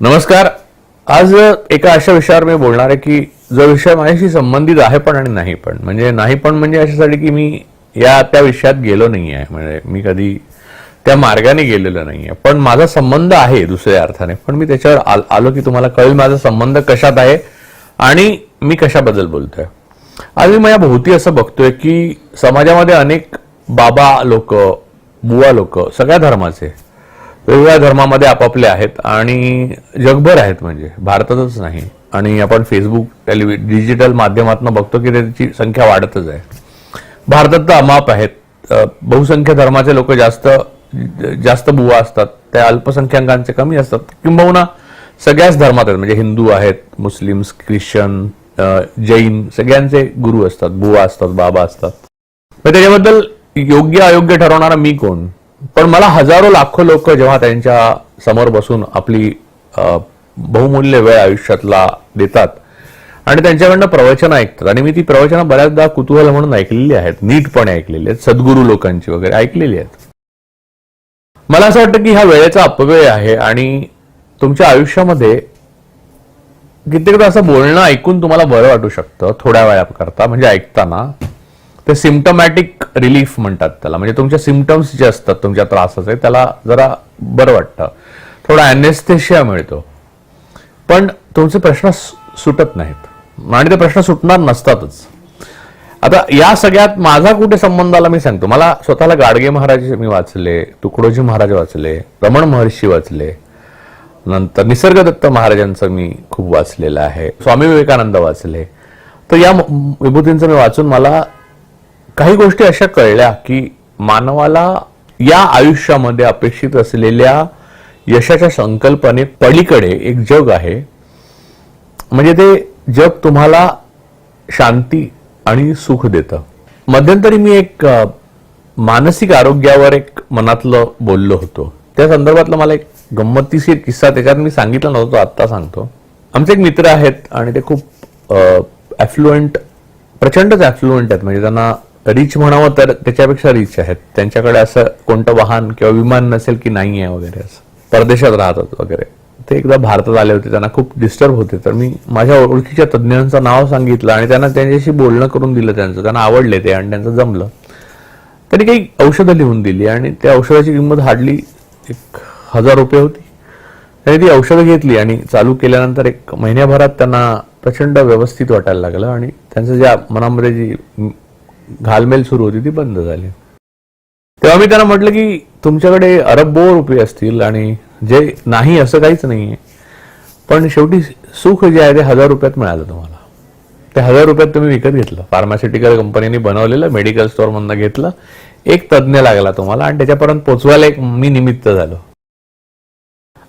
नमस्कार. आज एका अशा विषयावर मी बोलणार आहे की जो विषय माझ्याशी संबंधित आहे पण आणि नाही पण. म्हणजे नाही पण म्हणजे अशासाठी की मी या त्या विषयात गेलो नाही आहे. म्हणजे मी कधी त्या मार्गाने गेलेलो नाही आहे. पण माझा संबंध आहे दुसऱ्या अर्थाने. पण मी त्याच्यावर आल- आलो की तुम्हाला कळेल माझा संबंध कशात आहे आणि मी कशाबद्दल बोलतोय. आज मी माझ्या भोवती असं बघतोय की समाजामध्ये अनेक बाबा लोक बुवा लोक सगळ्या धर्माचे वेगवेगळ्या धर्मामध्ये आपापले आहेत आणि जगभर आहेत म्हणजे भारतातच नाही. आणि आपण फेसबुक टेलिव्हि डिजिटल माध्यमातून बघतो की त्याची संख्या वाढतच आहे. भारतात तर अमाप आहेत. बहुसंख्य धर्माचे लोक जास्त जास्त बुवा असतात. त्या अल्पसंख्याकांचे कमी असतात. किंबहुना सगळ्याच धर्मात आहेत. म्हणजे हिंदू आहेत मुस्लिम्स ख्रिश्चन जैन सगळ्यांचे गुरु असतात. बुवा असतात बाबा असतात. मग त्याच्याबद्दल योग्य अयोग्य ठरवणारा मी कोण? पण मला हजारो लाखो लोक जेव्हा त्यांच्यासमोर बसून आपली बहुमूल्य वेळ आयुष्यातला देतात आणि त्यांच्याकडनं प्रवचन ऐकतात. आणि मी ती प्रवचनं बऱ्याचदा कुतूहल म्हणून ऐकलेली आहेत नीटपणे ऐकलेली आहेत सद्गुरू लोकांची वगैरे ऐकलेली आहेत. मला असं वाटतं की हा वेळेचा अपव्यय आहे आणि तुमच्या आयुष्यामध्ये कित्येकदा असं बोलणं ऐकून तुम्हाला बरं वाटू शकतं थोड्या वेळाकरता म्हणजे ऐकताना. ते सिम्टमॅटिक रिलीफ म्हणतात त्याला. म्हणजे तुमच्या सिमटम्स जे असतात तुमच्या त्रासाचे त्याला जरा बरं वाटतं. थोडा अॅनेस्थेशिया मिळतो. पण तुमचे प्रश्न सुटत नाहीत. आणि ते प्रश्न सुटणार नसतातच. आता या सगळ्यात माझा कुठे संबंध आला मी सांगतो. मला स्वतःला गाडगे महाराज मी वाचले तुकडोजी महाराज वाचले रमण महर्षी वाचले. नंतर निसर्गदत्त महाराजांचं मी खूप वाचलेलं आहे. स्वामी विवेकानंद वाचले. तर या विभूतींचं मी वाचून मला काही गोष्टी अशा कळल्या की मानवाला या आयुष्यामध्ये अपेक्षित असलेल्या यशाच्या संकल्पने पलीकडे एक जग आहे. म्हणजे ते जग तुम्हाला शांती आणि सुख देतं. मध्यंतरी मी एक मानसिक आरोग्यावर एक मनातलं बोललो होतो. त्या संदर्भातला मला एक गंमतीशीर किस्सा त्याच्यात मी सांगितला नव्हतो आत्ता सांगतो. आमचे एक मित्र आहेत आणि ते खूप ॲफ्लुएंट प्रचंडच ॲफ्लुएंट आहेत. म्हणजे त्यांना रिच म्हणावं तर त्याच्यापेक्षा रिच आहेत. त्यांच्याकडे असं कोणतं वाहन किंवा विमान नसेल की नाही आहे वगैरे असं. परदेशात राहतात वगैरे. ते एकदा भारतात आले होते त्यांना खूप डिस्टर्ब होते. तर मी माझ्या ओळखीच्या तज्ज्ञांचं नाव सांगितलं आणि त्यांना त्यांच्याशी बोलणं करून दिलं त्यांचं. त्यांना आवडले ते आणि त्यांचं जमलं. त्यांनी काही औषधं लिहून दिली आणि त्या औषधाची किंमत हार्डली एक हजार रुपये होती. त्यांनी ती औषधं घेतली आणि चालू केल्यानंतर एक महिन्याभरात त्यांना प्रचंड व्यवस्थित वाटायला लागलं आणि त्यांचं ज्या मनामध्ये जी घालमेल सुरू होती ती बंद झाली. तेव्हा मी त्यांना म्हटलं की तुमच्याकडे अरबो रुपये असतील आणि जे नाही असं काहीच नाहीये पण शेवटी सुख जे आहे ते हजार रुपयात मिळालं तुम्हाला. ते हजार रुपयात तुम्ही विकत घेतलं. फार्मास्युटिकल कंपनीने बनवलेलं मेडिकल स्टोअरमधनं घेतलं. एक तज्ज्ञ लागला तुम्हाला आणि त्याच्यापर्यंत पोचवायला एक मी निमित्त झालो.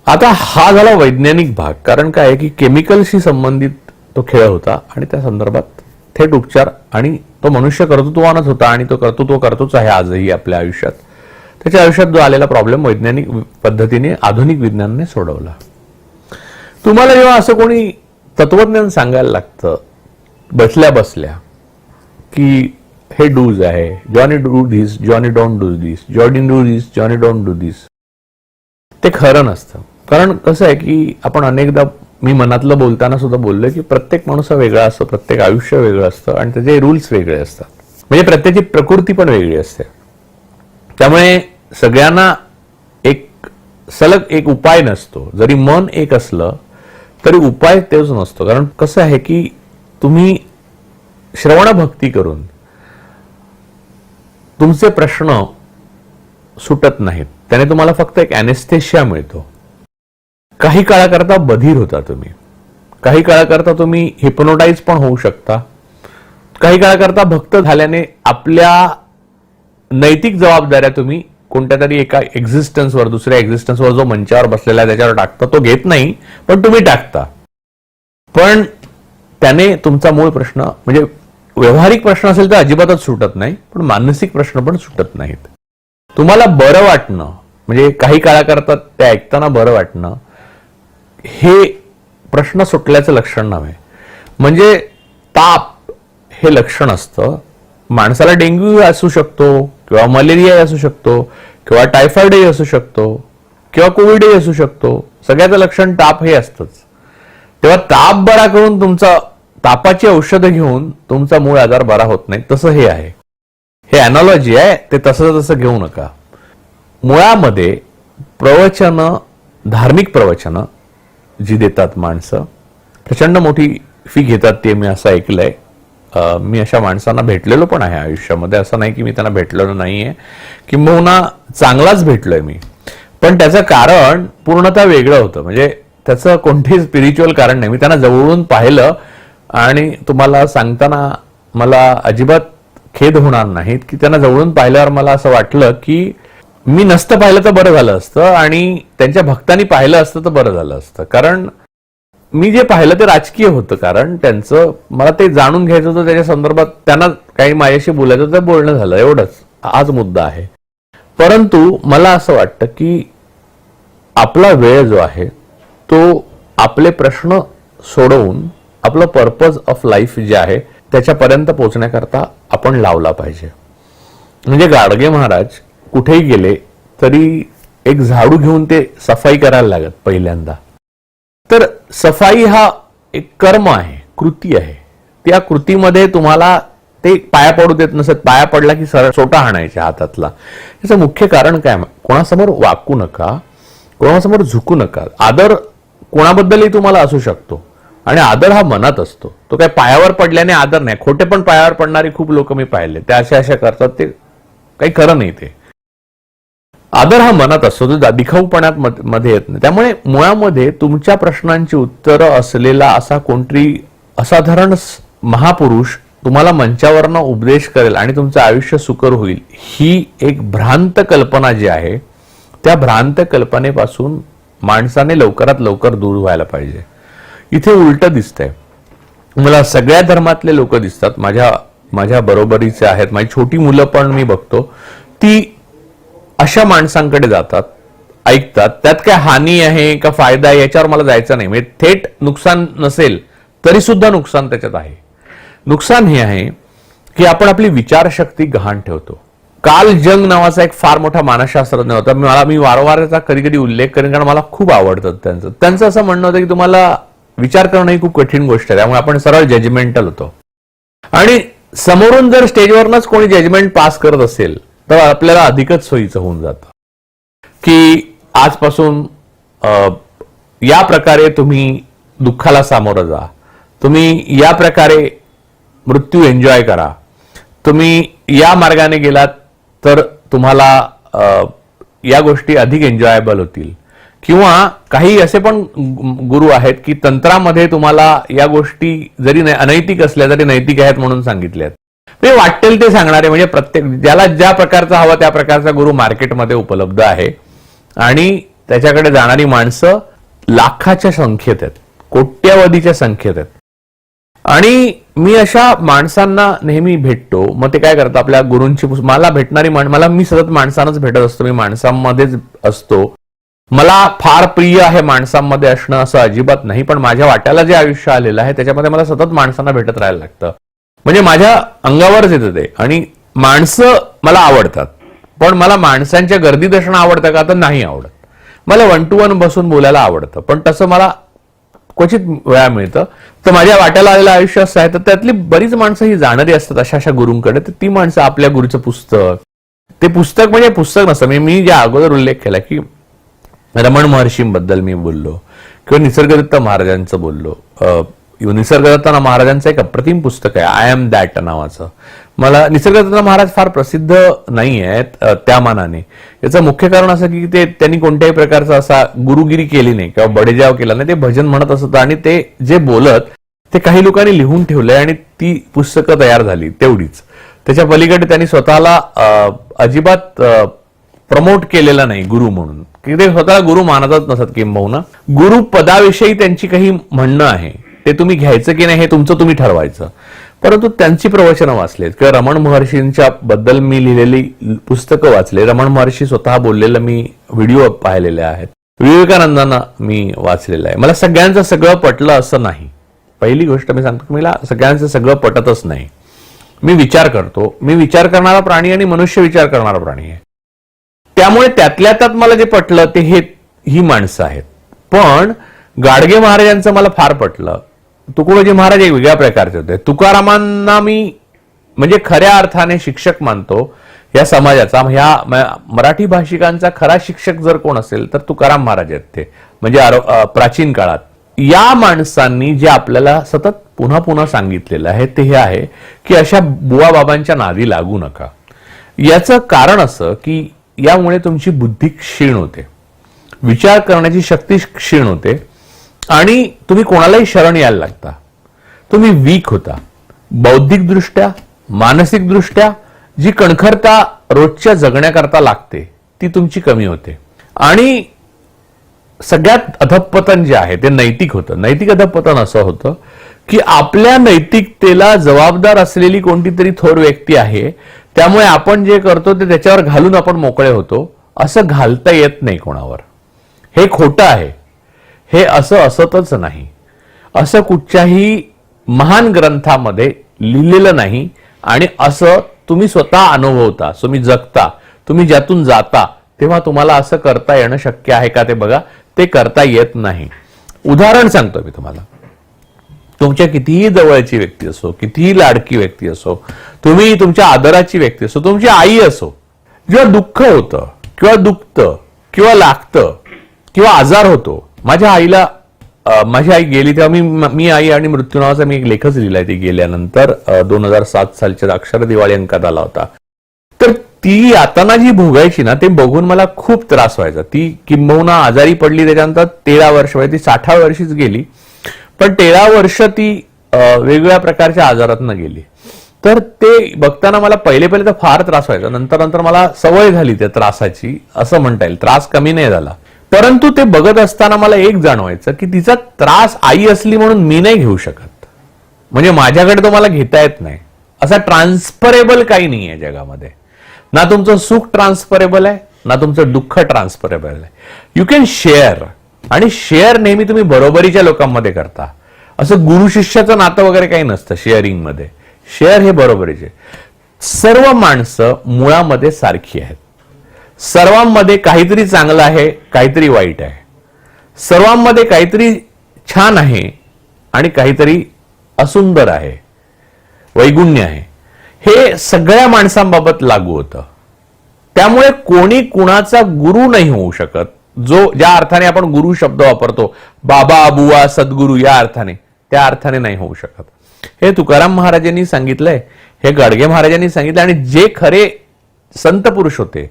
आता हा झाला वैज्ञानिक भाग. कारण काय आहे की केमिकलशी संबंधित तो खेळ होता आणि त्या संदर्भात थेट उपचार आणि तो मनुष्य कर्तृत्वानच होता आणि तो कर्तृत्व करतोच आहे आजही आपल्या आयुष्यात. त्याच्या आयुष्यात जो आलेला प्रॉब्लेम वैज्ञानिक पद्धतीने आधुनिक विज्ञानाने सोडवला. तुम्हाला जेव्हा असं कोणी तत्वज्ञान सांगायला लागतं बसल्या बसल्या की हे डूज आहे Johnny do this Johnny don't do this Johnny do this Johnny don't do this ते खरं नसतं. कारण कसं आहे की आपण अनेकदा मी मनातलं बोलताना सुद्धा बोललोय की प्रत्येक माणूस हा वेगळा असतो प्रत्येक आयुष्य वेगळं असतं आणि त्याचे रूल्स वेगळे असतात. म्हणजे प्रत्येकाची प्रकृती पण वेगळी असते. त्यामुळे सगळ्यांना एक सलग एक उपाय नसतो. जरी मन एक असलं तरी उपाय तेच नसतो. कारण कसं आहे की तुम्ही श्रवण भक्ती करून तुमचे प्रश्न सुटत नाहीत. त्याने तुम्हाला फक्त एक अॅनेस्थेशिया मिळतो. काही काळाकरता बधीर होता तुम्ही. काही काळाकरता तुम्ही हिप्नोटाईज पण होऊ शकता. काही काळाकरता भक्त झाल्याने आपल्या नैतिक जबाबदाऱ्या तुम्ही कोणत्या तरी एका एक्झिस्टन्सवर दुसऱ्या एक्झिस्टन्सवर जो मंचावर बसलेला आहे त्याच्यावर टाकता. तो घेत नाही पण तुम्ही टाकता. पण त्याने तुमचा मूळ प्रश्न म्हणजे व्यवहारिक प्रश्न असेल तर अजिबातच सुटत नाही पण मानसिक प्रश्न पण सुटत नाहीत. तुम्हाला बरं वाटणं म्हणजे काही काळाकरता ते ऐकताना बरं वाटणं हे प्रश्न सुटल्याचं लक्षण नव्हे. म्हणजे ताप हे लक्षण असतं. माणसाला डेंग्यू असू शकतो किंवा मलेरिया असू शकतो किंवा टायफॉइडही असू शकतो किंवा कोविडही असू शकतो. सगळ्याचं लक्षण ताप हे असतंच. तेव्हा ताप बरा करून तुमचा तापाची औषधं घेऊन तुमचा मूळ आजार बरा होत नाही. तसं हे आहे. हे अॅनॉलॉजी आहे. ते तसं तसं घेऊ नका. मुळामध्ये प्रवचनं धार्मिक प्रवचनं जी देतात माणसं प्रचंड मोठी फी घेतात ते मी असं ऐकलंय. मी अशा माणसांना भेटलेलो पण आहे आयुष्यामध्ये. असं नाही की मी त्यांना भेटलेलो नाहीये. किंबहुना चांगलाच भेटलोय मी. पण त्याचं कारण पूर्णतः वेगळं होतं. म्हणजे त्याचं कोणतेही स्पिरिच्युअल कारण नाही. मी त्यांना जवळून पाहिलं आणि तुम्हाला सांगताना मला अजिबात खेद होणार नाहीत की त्यांना जवळून पाहिल्यावर मला असं वाटलं की मी नसतं पाहिलं तर बरं झालं असतं आणि त्यांच्या भक्तांनी पाहिलं असतं तर बरं झालं असतं. कारण मी जे पाहिलं ते राजकीय होतं कारण त्यांचं मला ते जाणून घ्यायचं होतं त्याच्या संदर्भात त्यांना काही माझ्याशी बोलायचं होतं बोलणं झालं एवढंच. आज मुद्दा आहे. परंतु मला असं वाटतं की आपला वेळ जो आहे तो आपले प्रश्न सोडवून आपलं पर्पज ऑफ लाईफ जे आहे त्याच्यापर्यंत पोहोचण्याकरता आपण लावला पाहिजे. म्हणजे गाडगे महाराज कुठेही गेले तरी एक झाडू घेऊन ते सफाई करायला लागत पहिल्यांदा. तर सफाई हा एक कर्म आहे कृती आहे. त्या कृतीमध्ये तुम्हाला ते पाया पडू देत नसत. पाया पडला की सरळ सोटा हाणायच्या हातातला. याचं मुख्य कारण काय? कोणासमोर वाकू नका कोणासमोर झुकू नका. आदर कोणाबद्दलही तुम्हाला असू शकतो. आणि आदर हा मनात असतो. तो काय पायावर पडल्याने आदर नाही. खोटे पण पायावर पडणारी खूप लोक मी पाहिले. ते अशा अशा करतात ते. काही खरं नाही ते. आदर हा मनात असतो तो दिखाऊपणात मध्ये येत नाही. त्यामुळे मुळामध्ये तुमच्या प्रश्नांची उत्तरं असलेला असा कोणतरी असाधारण महापुरुष तुम्हाला मंचावरनं उपदेश करेल आणि तुमचं आयुष्य सुकर होईल ही एक भ्रांत कल्पना जी आहे त्या भ्रांत कल्पनेपासून माणसाने लवकरात लवकर दूर व्हायला पाहिजे. इथे उलट दिसतंय. मला सगळ्या धर्मातले लोक दिसतात. माझ्या माझ्या बरोबरीचे आहेत. माझी छोटी मुलं पण मी बघतो. ती अशा माणसांकडे जातात ऐकतात त्यात काय हानी आहे का फायदा आहे याच्यावर मला जायचं नाही. म्हणजे थेट नुकसान नसेल तरी सुद्धा नुकसान त्याच्यात आहे. नुकसान हे आहे की आपण आपली विचारशक्ती गहाण ठेवतो. काल जंग नावाचा एक फार मोठा मानसशास्त्रज्ञ होता. मला मी वारंवार त्याचा कधी कधी उल्लेख करेन कारण मला खूप आवडतं त्यांचं. त्यांचं असं म्हणणं होतं की तुम्हाला विचार करणं ही खूप कठीण गोष्ट आहे. त्यामुळे आपण सरळ जजमेंटल होतो. आणि समोरून जर स्टेजवरनच कोणी जजमेंट पास करत असेल तर आपल्याला अधिकच सोयीचं होऊन जातं. की आजपासून या प्रकारे तुम्ही दुःखाला सामोरं जा. तुम्ही या प्रकारे मृत्यू एन्जॉय करा. तुम्ही या मार्गाने गेलात तर तुम्हाला या गोष्टी अधिक एन्जॉयबल होतील. किंवा काही असे पण गुरु आहेत की तंत्रामध्ये तुम्हाला या गोष्टी जरी अनैतिक असल्या तरी नैतिक आहेत म्हणून सांगितल्यात. ते वाटेल ते सांगणारे म्हणजे प्रत्येक ज्याला ज्या प्रकारचा हवा त्या प्रकारचा गुरु मार्केटमध्ये उपलब्ध आहे. आणि त्याच्याकडे जाणारी माणसं लाखाच्या संख्येत आहेत कोट्यावधीच्या संख्येत आहेत. आणि मी अशा माणसांना नेहमी भेटतो मग ते काय करतात आपल्या गुरूंची मला भेटणारी मला मी सतत माणसांनाच भेटत असतो मी माणसांमध्येच असतो. मला फार प्रिय आहे माणसांमध्ये असणं असं अजिबात नाही पण माझ्या वाट्याला जे आयुष्य आलेलं आहे त्याच्यामध्ये मला सतत माणसांना भेटत राहायला लागतं. म्हणजे माझ्या अंगावरच येतं ते. आणि माणसं मला आवडतात. पण मला माणसांच्या गर्दीत असणं आवडतं का? तर नाही आवडत. मला वन टू वन बसून बोलायला आवडतं. पण तसं मला क्वचित वेळा मिळतं. तर माझ्या वाट्याला आलेलं आयुष्य असं आहे. तर त्यातली बरीच माणसं ही जाणारी असतात अशा अशा गुरूंकडे. तर ती माणसं आपल्या गुरुचं पुस्तक. ते पुस्तक म्हणजे पुस्तक नसतं. म्हणजे मी ज्या अगोदर उल्लेख केला की रमण महर्षींबद्दल मी बोललो. किंवा निसर्गदत्त महाराजांचं बोललो. निसर्गदत्ताना महाराजांचं एक अप्रतिम पुस्तक आहे आय एम दॅट नावाचं. मला निसर्गदत्ता महाराज फार प्रसिद्ध नाही आहेत त्या मानाने. याचं मुख्य कारण असं की ते त्यांनी कोणत्याही प्रकारचा असा गुरुगिरी केली नाही किंवा बडेजाव केला नाही ते भजन म्हणत असत आणि ते जे बोलत ते काही लोकांनी लिहून ठेवलंय आणि ती पुस्तकं तयार झाली तेवढीच. त्याच्या पलीकडे त्यांनी स्वतःला अजिबात प्रमोट केलेला नाही गुरु म्हणून. की ते स्वतःला गुरु मानतच नसत किंबहुना. गुरु पदाविषयी त्यांची काही म्हणणं आहे. ते तुम्ही घ्यायचं की नाही हे तुमचं तुम्ही ठरवायचं. परंतु त्यांची प्रवचनं वाचलेत. किंवा रमण महर्षींच्या बद्दल मी लिहिलेली पुस्तकं वाचले. रमण महर्षी स्वतः बोललेलं मी व्हिडिओ पाहिलेले आहेत. विवेकानंदांना मी वाचलेलं आहे. मला सगळ्यांचं सगळं पटलं असं नाही. पहिली गोष्ट मी सांगतो मला सगळ्यांचं सगळं पटतच नाही. मी विचार करतो. मी विचार करणारा प्राणी आणि मनुष्य विचार करणारा प्राणी आहे. त्यामुळे त्यातल्या त्यात मला जे पटलं ते हे ही माणसं आहेत. पण गाडगे महाराजांचं मला फार पटलं. तुकडोजी महाराज एक वेगळ्या प्रकारचे होते. तुकारामांना मी म्हणजे खऱ्या अर्थाने शिक्षक मानतो या समाजाचा. ह्या मराठी भाषिकांचा खरा शिक्षक जर कोण असेल तर तुकाराम महाराज आहेत ते. म्हणजे प्राचीन काळात. या माणसांनी जे आपल्याला सतत पुन्हा पुन्हा सांगितलेलं आहे ते हे आहे की अशा बुवा बाबांच्या नादी लागू नका. याचं कारण असं की यामुळे तुमची बुद्धी क्षीण होते. विचार करण्याची शक्ती क्षीण होते. आणि तुम्ही कोणालाही शरण यायला लागता. तुम्ही वीक होता. बौद्धिकदृष्ट्या मानसिकदृष्ट्या जी कणखरता रोजच्या जगण्याकरता लागते ती तुमची कमी होते. आणि सगळ्यात अधपतन जे आहे ते नैतिक होतं. नैतिक अधपतन असं होतं की आपल्या नैतिकतेला जबाबदार असलेली कोणती तरी थोर व्यक्ती आहे त्यामुळे आपण जे करतो ते त्याच्यावर घालून आपण मोकळे होतो असं घालता येत नाही कोणावर. हे खोटं आहे. हे असं असतच नाही. असं कुठच्याही महान ग्रंथामध्ये लिहिलेलं नाही आणि असं तुम्ही स्वतः अनुभवता तुम्ही जगता तुम्ही ज्यातून जाता तेव्हा तुम्हाला असं करता येणं शक्य आहे का ते बघा. ते करता येत नाही. उदाहरण सांगतो मी तुम्हाला. तुमच्या कितीही जवळची व्यक्ती असो कितीही लाडकी व्यक्ती असो तुम्ही तुमच्या आदराची व्यक्ती असो तुमची आई असो जेव्हा दुःख होतं किंवा दुखतं किंवा लागतं किंवा आजार होतो माझ्या आईला माझी आई गेली तेव्हा मी मी आई आणि मृत्यू नावाचा मी एक लेखच लिहिलाय ती गेल्यानंतर दोन हजार सात सालच्या अक्षर दिवाळी अंकात आला होता. तर ती यातना जी भोगायची ना ते बघून मला खूप त्रास व्हायचा. ती किंबहुना आजारी पडली त्याच्यानंतर तेरा वर्ष म्हणजे ती साठा वर्षीच गेली. पण तेरा वर्ष ती वेगवेगळ्या प्रकारच्या आजारातनं गेली. तर ते बघताना मला पहिले पहिले तर फार त्रास व्हायचा. नंतर नंतर मला सवय झाली त्या त्रासाची असं म्हणता येईल. त्रास कमी नाही झाला. परंतु ते बघत असताना मला एक जाणवायचं की तिचा त्रास आई असली म्हणून मी नाही घेऊ शकत. म्हणजे माझ्याकडे तो मला घेता येत नाही. असा ट्रान्सफरेबल काही नाही आहे जगामध्ये. ना तुमचं सुख ट्रान्सफरेबल आहे ना तुमचं दुःख ट्रान्सफरेबल आहे. यू कॅन शेअर आणि शेअर नेहमी तुम्ही बरोबरीच्या लोकांमध्ये करता. असं गुरु शिष्याचं नातं वगैरे काही नसतं शेअरिंगमध्ये. शेअर हे बरोबरीचे. सर्व माणसं मुळामध्ये सारखी आहेत. सर्वांमध्ये काहीतरी चांगलं आहे काहीतरी वाईट आहे. सर्वांमध्ये काहीतरी छान आहे आणि काहीतरी असुंदर आहे वैगुण्य आहे. हे सगळ्या माणसांबाबत लागू होतं. त्यामुळे कोणी कुणाचा गुरु नाही होऊ शकत जो ज्या अर्थाने आपण गुरु शब्द वापरतो बाबा बुवा सद्गुरू या अर्थाने त्या अर्थाने नाही होऊ शकत. हे तुकाराम महाराजांनी सांगितलंय हे गाडगे महाराजांनी सांगितलं आणि जे खरे संत पुरुष होते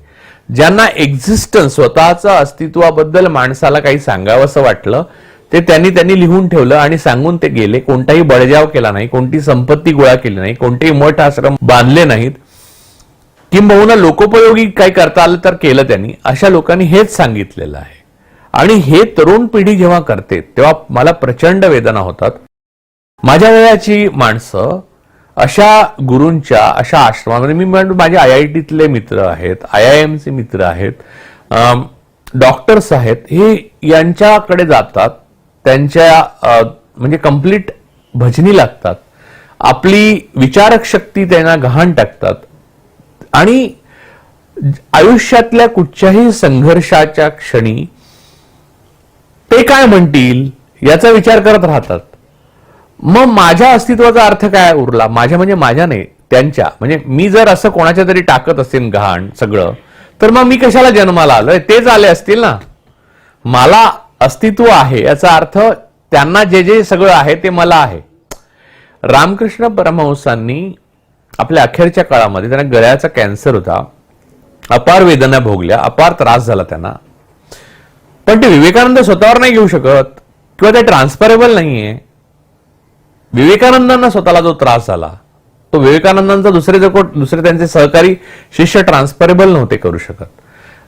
ज्यांना एक्झिस्टन्स स्वतःचं अस्तित्वाबद्दल माणसाला काही सांगावंसं वाटलं ते त्यांनी त्यांनी लिहून ठेवलं आणि सांगून ते गेले. कोणताही बळजाव केला नाही कोणती संपत्ती गोळा केली नाही कोणतेही मठ आश्रम बांधले नाहीत. किंबहुना लोकोपयोगी काही करता आलं तर केलं त्यांनी. अशा लोकांनी हेच सांगितलेलं आहे. आणि हे तरुण पिढी जेव्हा करते तेव्हा मला प्रचंड वेदना होतात. माझ्या वेळाची माणसं अशा गुरूंच्या अशा आश्रमामध्ये म्हणजे मी म्हणतो माझे आय आय टीतले मित्र आहेत आय आय एमचे मित्र आहेत डॉक्टर्स आहेत हे यांच्याकडे जातात त्यांच्या म्हणजे कंप्लीट भजनी लागतात. आपली विचारक शक्ती त्यांना गहाण टाकतात. आणि आयुष्यातल्या कुठच्याही संघर्षाच्या क्षणी ते काय म्हणतील याचा विचार करत राहतात. मग माझ्या अस्तित्वाचा अर्थ काय उरला? माझ्या म्हणजे माझ्या नाही त्यांच्या. म्हणजे मी जर असं कोणाच्या तरी टाकत असेल घाण सगळं तर मग मी कशाला जन्माला आलोय? तेच आले असतील ना. मला अस्तित्व आहे याचा अर्थ त्यांना जे जे सगळं आहे ते मला आहे. रामकृष्ण परमहंसांनी आपल्या अखेरच्या काळामध्ये त्यांना गळ्याचा कॅन्सर होता. अपार वेदना भोगल्या अपार त्रास झाला त्यांना. पण ते विवेकानंद स्वतःवर नाही घेऊ शकत किंवा ते ट्रान्सफरेबल नाहीये. विवेकानंदांना स्वतःला जो त्रास झाला तो विवेकानंदांचा दुसरे जर कोण दुसरे त्यांचे सहकारी शिष्य ट्रान्सफरेबल नव्हते करू शकत.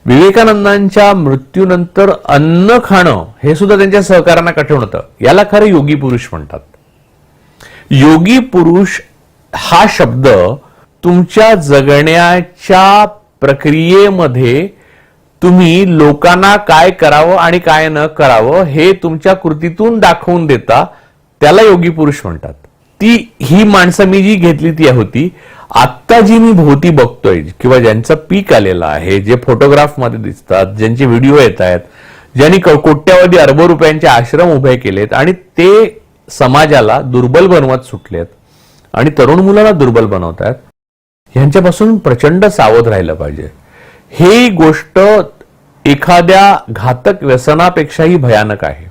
विवेकानंदांच्या मृत्यूनंतर अन्न खाणं हे सुद्धा त्यांच्या सहकाऱ्यांना कठीण होतं. याला खरं योगी पुरुष म्हणतात. योगी पुरुष हा शब्द तुमच्या जगण्याच्या प्रक्रियेमध्ये तुम्ही लोकांना काय करावं आणि काय न करावं हे तुमच्या कृतीतून दाखवून देता त्याला योगी पुरुष म्हणतात. ती ही माणसं मी जी घेतली ती होती आत्ता जी मी भोवती बघतोय किंवा ज्यांचं पीक आलेलं आहे जे फोटोग्राफमध्ये दिसतात ज्यांचे व्हिडिओ येत आहेत ज्यांनी कोट्यावधी अरबो रुपयांचे आश्रम उभे केलेत आणि ते समाजाला दुर्बल बनवत सुटलेत आणि तरुण मुलाला दुर्बल बनवतात ह्यांच्यापासून प्रचंड सावध राहिलं पाहिजे. ही गोष्ट एखाद्या घातक व्यसनापेक्षाही भयानक आहे.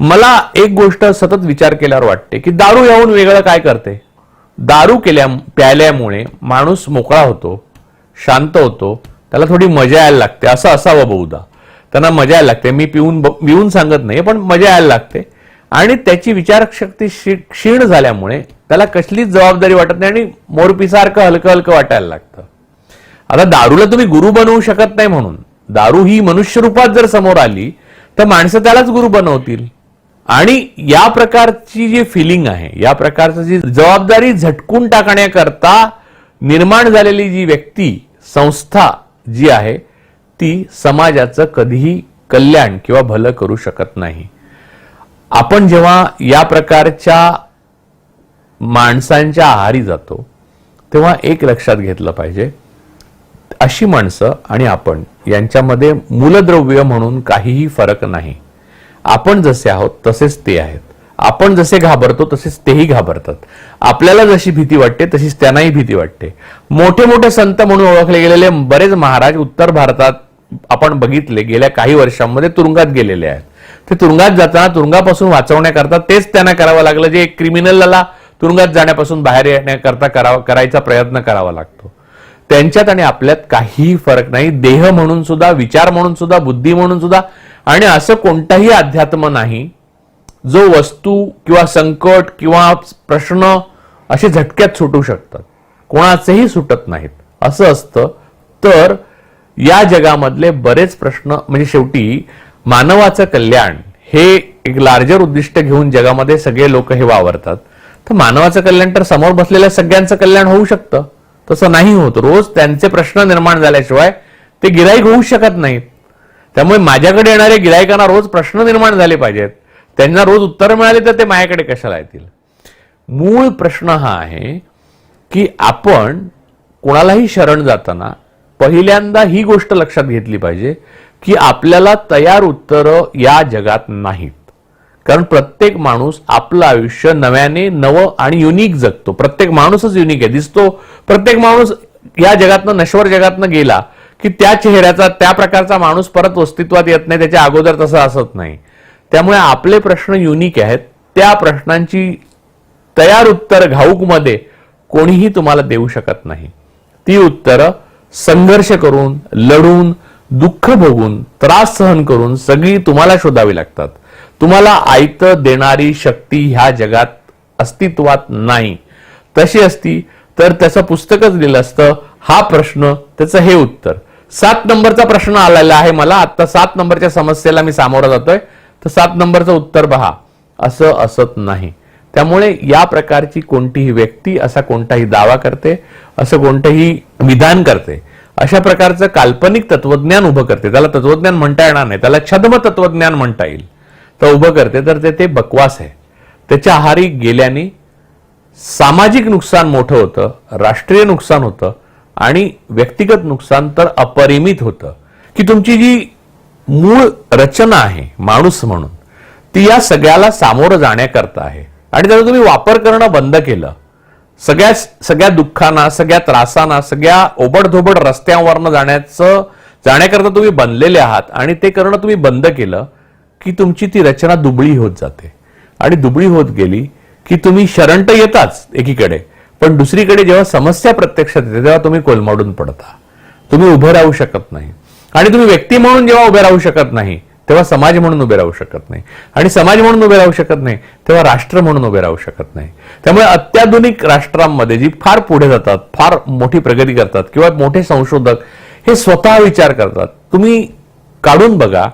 मला एक गोष्ट सतत विचार केल्यावर वाटते की दारू याहून वेगळं काय करते? दारू केल्या प्यायल्यामुळे माणूस मोकळा होतो शांत होतो त्याला थोडी मजा यायला लागते असं असावं बहुधा. त्यांना मजा यायला लागते मी पिऊन पिऊन सांगत नाही पण मजा यायला लागते. आणि त्याची विचारशक्ती क्षीण झाल्यामुळे त्याला कसलीच जबाबदारी वाटत नाही आणि मोरपीसारखं हलकं हलकं वाटायला लागतं. आता दारूला तुम्ही गुरु बनवू शकत नाही म्हणून. दारू ही मनुष्य रूपात जर समोर आली तर माणसं त्यालाच गुरु बनवतील. आणि या प्रकारची जी फिलिंग आहे या प्रकारची जी जबाबदारी झटकून टाकण्याकरता निर्माण झालेली जी व्यक्ती संस्था जी आहे ती समाजाचं कधीही कल्याण किंवा भलं करू शकत नाही. आपण जेव्हा या प्रकारच्या माणसांच्या आहारी जातो तेव्हा एक लक्षात घेतलं पाहिजे अशी माणसं आणि आपण यांच्यामध्ये मूलद्रव्य म्हणून काहीही फरक नाही. आपण जसे आहोत तसेच ते आहेत. आपण जसे घाबरतो तसेच तेही घाबरतात. आपल्याला जशी भीती वाटते तशीच त्यांनाही भीती वाटते. मोठे मोठे संत म्हणून ओळखले गेलेले बरेच महाराज उत्तर भारतात आपण बघितले गेल्या काही वर्षांमध्ये तुरुंगात गेलेले आहेत. ते तुरुंगात जाताना तुरुंगापासून वाचवण्याकरता तेच त्यांना करावं लागलं जे एक क्रिमिनलला तुरुंगात जाण्यापासून बाहेर येण्याकरता करावा करायचा प्रयत्न करावा लागतो. त्यांच्यात आणि आपल्यात काहीही फरक नाही. देह म्हणून सुद्धा विचार म्हणून सुद्धा बुद्धी म्हणून सुद्धा आणि असं कोणताही अध्यात्म नाही जो वस्तू किंवा संकट किंवा प्रश्न असे झटक्यात सुटू शकतात. कोणाचेही सुटत नाहीत. असं असतं. तर या जगामधले बरेच प्रश्न म्हणजे शेवटी मानवाचं कल्याण हे एक लार्जर उद्दिष्ट घेऊन जगामध्ये सगळे लोक हे वावरतात. तर मानवाचं कल्याण तर समोर बसलेल्या सगळ्यांचं कल्याण होऊ शकतं. तसं नाही होत. रोज त्यांचे प्रश्न निर्माण झाल्याशिवाय ते गिराईक होऊ शकत नाहीत. त्यामुळे माझ्याकडे येणाऱ्या गिरायकांना रोज प्रश्न निर्माण झाले पाहिजेत. त्यांना रोज उत्तर मिळाले तर ते माझ्याकडे कशाला येतील? मूळ प्रश्न हा आहे की आपण कोणालाही शरण जाताना पहिल्यांदा ही गोष्ट लक्षात घेतली पाहिजे की आपल्याला तयार उत्तरं या जगात नाहीत. कारण प्रत्येक माणूस आपलं आयुष्य नव्याने नवं आणि युनिक जगतो. प्रत्येक माणूसच युनिक आहे. दिसतो. प्रत्येक माणूस या जगातनं नश्वर जगातनं गेला की त्या चेहऱ्याचा त्या प्रकारचा माणूस परत अस्तित्वात येत नाही त्याच्या अगोदर तसं असत नाही. त्यामुळे आपले प्रश्न युनिक आहेत. त्या प्रश्नांची तयार उत्तर घाऊकमध्ये कोणीही तुम्हाला देऊ शकत नाही. ती उत्तरं संघर्ष करून लढून दुःख भोगून त्रास सहन करून सगळी तुम्हाला शोधावी लागतात. तुम्हाला आयत देणारी शक्ती ह्या जगात अस्तित्वात नाही. तशी असती तर त्याचं पुस्तकच दिलं असतं हा प्रश्न त्याचं हे उत्तर. सात नंबरचा प्रश्न आलेला आहे मला. आता सात नंबरच्या समस्येला मी सामोरा जातोय. तर सात नंबरचं उत्तर पहा असं असत नाही. त्यामुळे या प्रकारची कोणतीही व्यक्ती असा कोणताही दावा करते असं कोणतंही विधान करते अशा प्रकारचं काल्पनिक तत्वज्ञान उभं करते. त्याला तत्वज्ञान म्हणता येणार नाही. त्याला छद्म तत्वज्ञान म्हणता येईल. तर उभं करते. तर ते ते बकवास आहे. त्याच्या आहारी गेल्याने सामाजिक नुकसान मोठं होतं राष्ट्रीय नुकसान होतं आणि व्यक्तिगत नुकसान तर अपरिमित होतं. की तुमची जी मूळ रचना आहे माणूस म्हणून ती या सगळ्याला सामोरं जाण्याकरता आहे. आणि त्याचा तुम्ही वापर करणं बंद केलं सगळ्या सगळ्या दुःखांना सगळ्या त्रासांना सगळ्या ओबडधोबड रस्त्यांवरनं जाण्याचं जाण्याकरता तुम्ही बनलेले आहात आणि ते करणं तुम्ही बंद केलं की तुमची ती रचना दुबळी होत जाते. आणि दुबळी होत गेली की तुम्ही शरण तर येताच एकीकडे पण दुसरीकडे जेव्हा समस्या प्रत्यक्षात येते तेव्हा तुम्ही कोलमाडून पडता. तुम्ही उभं राहू शकत नाही. आणि तुम्ही व्यक्ती म्हणून जेव्हा उभे राहू शकत नाही तेव्हा समाज म्हणून उभे राहू शकत नाही. आणि समाज म्हणून उभे राहू शकत नाही तेव्हा राष्ट्र म्हणून उभे राहू शकत नाही. त्यामुळे अत्याधुनिक राष्ट्रांमध्ये जी फार पुढे जातात फार मोठी प्रगती करतात किंवा मोठे संशोधक हे स्वतः विचार करतात. तुम्ही काढून बघा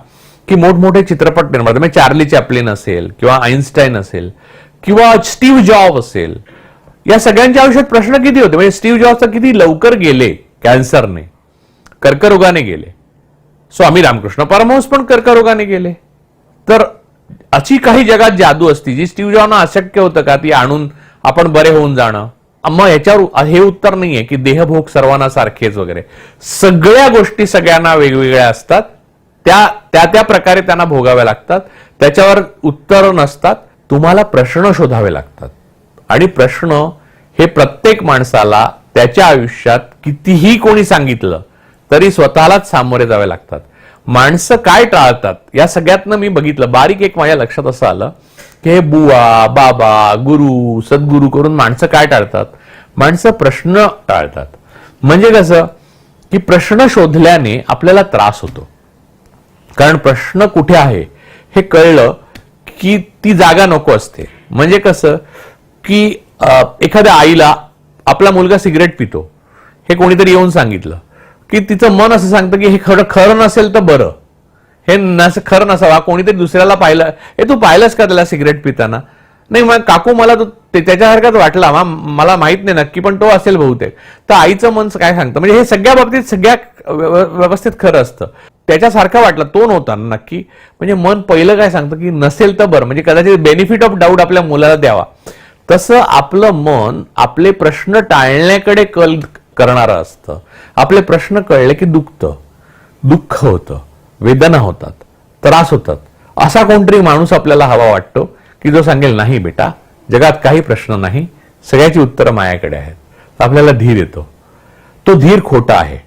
की मोठमोठे चित्रपट निर्माते म्हणजे चार्ली चॅपलिन असेल किंवा आईन्स्टाईन असेल किंवा स्टीव्ह जॉब असेल या सगळ्यांच्या आयुष्यात प्रश्न किती होते? म्हणजे स्टीव्ह जॉब्स किती लवकर गेले कॅन्सरने? कर्करोगाने गेले. स्वामी रामकृष्ण परमहंस पण कर्करोगाने गेले. तर अशी काही जगात जादू असती जी स्टीव्ह जॉबना अशक्य होतं का? ती आणून आपण बरे होऊन जाणं. मग याच्यावर हे उत्तर नाहीये की देहभोग सर्वांना सारखेच वगैरे. सगळ्या गोष्टी सगळ्यांना वेगवेगळ्या असतात. त्या त्या त्या प्रकारे त्यांना भोगाव्या लागतात. त्याच्यावर उत्तर नसतात. तुम्हाला प्रश्न शोधावे लागतात. आणि प्रश्न हे प्रत्येक माणसाला त्याच्या आयुष्यात कितीही कोणी सांगितलं तरी स्वतःलाच सामोरे जावे लागतात. माणसं काय टाळतात या सगळ्यातनं मी बघितलं बारीक एक माझ्या लक्षात असं आलं की हे बुवा बाबा गुरु सद्गुरू करून माणसं काय टाळतात? माणसं प्रश्न टाळतात. म्हणजे कसं की प्रश्न शोधल्याने आपल्याला त्रास होतो. कारण प्रश्न कुठे आहे हे कळलं की ती जागा नको असते. म्हणजे कसं की एखाद्या आईला आपला मुलगा सिगरेट पितो हे कोणीतरी येऊन सांगितलं. की तिचं मन असं सांगतं की हे खरं खरं नसेल तर बरं. हे नस खरं नसावा. कोणीतरी दुसऱ्याला पाहिलं. हे तू पाहिलंस का त्याला सिगरेट पिताना? नाही मग काकू मला तो त्याच्यासारखाच वाटला. मा- मला माहीत नाही नक्की पण तो असेल बहुतेक. तर आईचं मन काय सांगतं? म्हणजे हे सगळ्या बाबतीत सगळ्या व्यवस्थित खरं असतं. त्याच्यासारखा वाटला. तो नव्हता नक्की. म्हणजे मन पहिलं काय सांगतं की नसेल तर बरं. म्हणजे कदाचित बेनिफिट ऑफ डाऊट आपल्या मुलाला द्यावा. तसं आपलं मन आपले प्रश्न टाळण्याकडे कल करणारं असतं. आपले प्रश्न कळले की दुखतं. दुःख होतं. वेदना होतात. त्रास होतात. असा कोणतरी माणूस आपल्याला हवा वाटतो की जो सांगेल नाही बेटा जगात काही प्रश्न नाही. सगळ्याची उत्तरं मायाकडे आहेत. तर आपल्याला धीर येतो. तो धीर खोटा आहे.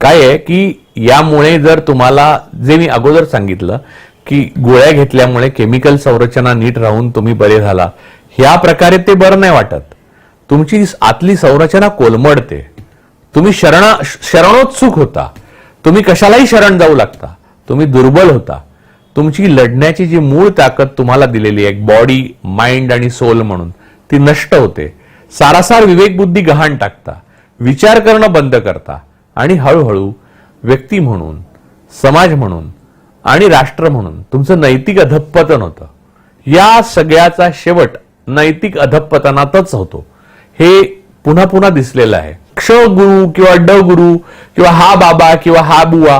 काय आहे की यामुळे जर तुम्हाला जे मी अगोदर सांगितलं की गोळ्या घेतल्यामुळे केमिकल संरचना नीट राहून तुम्ही बरे झाला ह्या प्रकारे ते बरं नाही वाटत. तुमची आतली संरचना कोलमडते. तुम्ही शरण शरणोत्सुक होता. तुम्ही कशालाही शरण जाऊ लागता. तुम्ही दुर्बल होता. तुमची लढण्याची जी मूळ ताकद तुम्हाला दिलेली आहे बॉडी माइंड आणि सोल म्हणून ती नष्ट होते. सारासार विवेकबुद्धी गहाण टाकता. विचार करणं बंद करता. आणि हळूहळू व्यक्ती म्हणून समाज म्हणून आणि राष्ट्र म्हणून तुमचं नैतिक अधपतन होतं. या सगळ्याचा शेवट नैतिक अधपतनातच होतो. हे पुन्हा पुन्हा दिसलेलं आहे. क्ष गुरु किंवा ड गुरु किंवा हा बाबा किंवा हा बुवा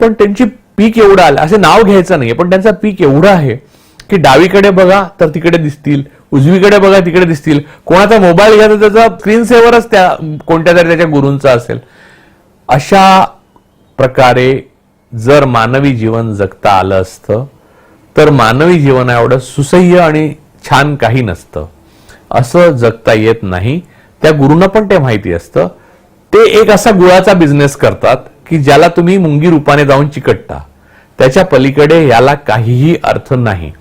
पण त्यांची पीक एवढं आलं असे नाव घ्यायचं नाही पण त्यांचा पीक एवढं आहे की डावीकडे बघा तर तिकडे दिसतील उजवीकडे बघा तिकडे दिसतील. कोणाचा मोबाईल घ्या तर त्याचा स्क्रीन सेवरच त्या कोणत्या तरी त्याच्या गुरूंचा असेल. अशा प्रकारे जर मानवी जीवन जगता आलं असतं तर मानवी जीवन एवढं सुसह्य आणि छान काही नसतं. असं जगता येत नाही. त्या गुरुंना पण ते माहिती असतं. ते एक असा गुळाचा बिझनेस करतात की ज्याला तुम्ही मुंगी रूपाने जाऊन चिकटता. त्याच्या पलीकडे याला काहीही अर्थ नाही.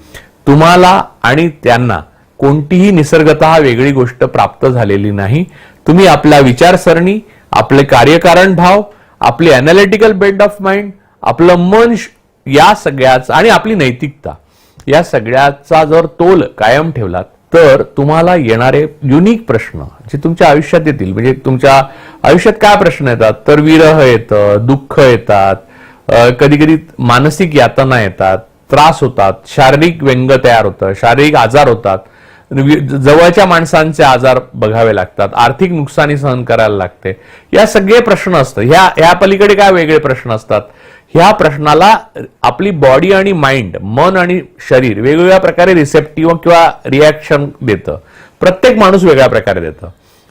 तुम्हाला आणि त्यांना कोणतीही निसर्गत वेगळी गोष्ट प्राप्त झालेली नाही. तुम्ही आपल्या विचारसरणी आपले कार्यकारण भाव आपली अनालिटिकल बेंड ऑफ माइंड आपलं मन या सगळ्याच आणि आपली नैतिकता. या सगळ्याचा जर तोल कायम ठेवलात तर तुम्हाला येणारे युनिक प्रश्न जे तुमच्या आयुष्यात येतील म्हणजे तुमच्या आयुष्यात काय प्रश्न येतात? तर विरह येतं दुःख येतात कधी कधी मानसिक यातना येतात त्रास होतात शारीरिक व्यंग तयार होतं शारीरिक आजार होतात. वि- जवळच्या माणसांचे आजार बघावे लागतात आर्थिक नुकसानी सहन करायला लागते. या सगळे प्रश्न असतात ह्या ह्या पलीकडे काय वेगळे प्रश्न असतात? ह्या प्रश्नाला आपली बॉडी आणि माइंड मन आणि शरीर वेगवेगळ्या प्रकारे रिसेप्टिव्ह किंवा रिॲक्शन देतं. प्रत्येक माणूस वेगळ्या प्रकारे देतं.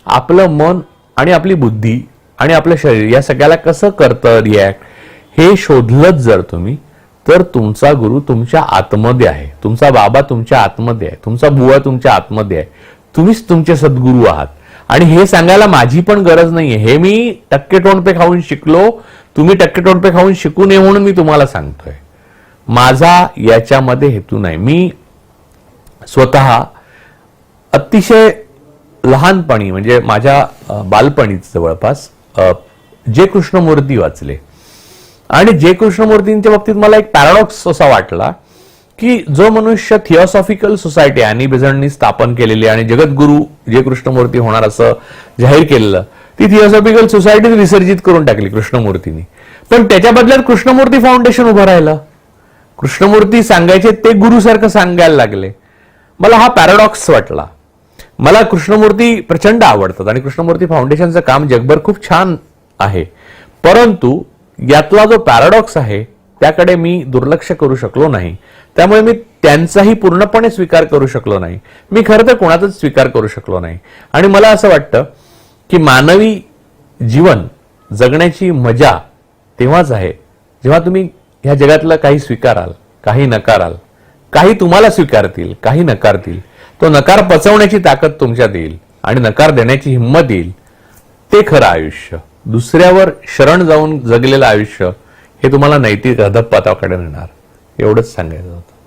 आपलं मन आणि आपली बुद्धी आणि आपलं शरीर या सगळ्याला कसं करतं रिॲक्ट हे शोधलंच जर तुम्ही तर तुमचा गुरु तुमच्या आतमध्ये आहे. तुमचा बाबा तुमच्या आतमध्ये आहे. तुमचा बुवा तुमच्या आतमध्ये आहे. तुम्हीच तुमचे सद्गुरू आहात. आणि हे सांगायला माझी पण गरज नाहीये. हे मी टक्के टोणपे खाऊन शिकलो तुम्ही टक्के टोटपे खाऊन शिकू नये म्हणून मी तुम्हाला सांगतोय. माझा याच्यामध्ये हेतू नाही. मी स्वतः अतिशय लहानपणी म्हणजे माझ्या बालपणीच जवळपास जे कृष्णमूर्ती वाचले. आणि जे कृष्णमूर्तींच्या बाबतीत मला एक पॅराडॉक्स असा वाटला की जो मनुष्य थिओसॉफिकल सोसायटी अॅनी बेझंटनी स्थापन केलेली आणि जगद्गुरू जे कृष्णमूर्ती होणार असं जाहीर केलेलं ती थिओसॉफिकल सोसायटीच विसर्जित करून टाकली कृष्णमूर्तींनी. पण त्याच्या बदल्यात कृष्णमूर्ती फाउंडेशन उभं राहिलं. कृष्णमूर्ती सांगायचे ते गुरुसारखं सांगायला लागले. मला हा पॅराडॉक्स वाटला. मला कृष्णमूर्ती प्रचंड आवडतात आणि कृष्णमूर्ती फाउंडेशनचं काम जगभर खूप छान आहे. परंतु यातला जो पॅराडॉक्स आहे त्याकडे मी दुर्लक्ष करू शकलो नाही. त्यामुळे मी त्यांचाही पूर्णपणे स्वीकार करू शकलो नाही. मी खरं तर कोणाचाच स्वीकार करू शकलो नाही. आणि मला असं वाटतं की मानवी जीवन जगण्याची मजा तेव्हाच आहे जेव्हा तुम्ही ह्या जगातलं काही स्वीकाराल काही नकाराल काही तुम्हाला स्वीकारतील काही नकारतील तो नकार पचवण्याची ताकद तुमच्यात येईल आणि नकार देण्याची हिंमत येईल ते खरं आयुष्य. दुसऱ्यावर शरण जाऊन जगलेलं आयुष्य हे तुम्हाला नैतिक अधपाताकडे नेणार. एवढंच सांगायचं होतं.